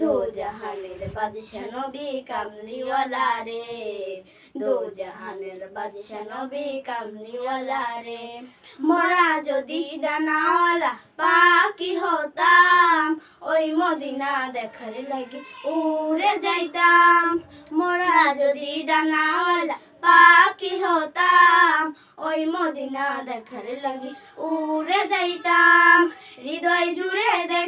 দো জাহানের বাদশা নবী কামলিওয়ালা রে দো জাহানের বাদশা নবী কামলিওয়ালা রে মোরা যদি ডানাওয়ালা পাখি হতাম, ওই মদিনা দেখার লাগে উড়ে যাইতাম। মোরা যদি ডানাওয়ালা পাখি হতাম, ওই মদিনা দেখার লাগে উড়ে যাইতাম। হৃদয় জুড়ে হৃদয়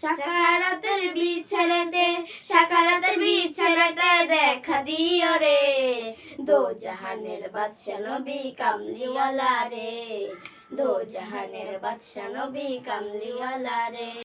সাকারাতের বিছানাতে সাকারাতের বিছানাতে দেখা দিও রে। দো জাহানের বাদশা নবী কামলিওয়ালা রে। দো জাহানের বাদশা নবী কামলিওয়ালা রে।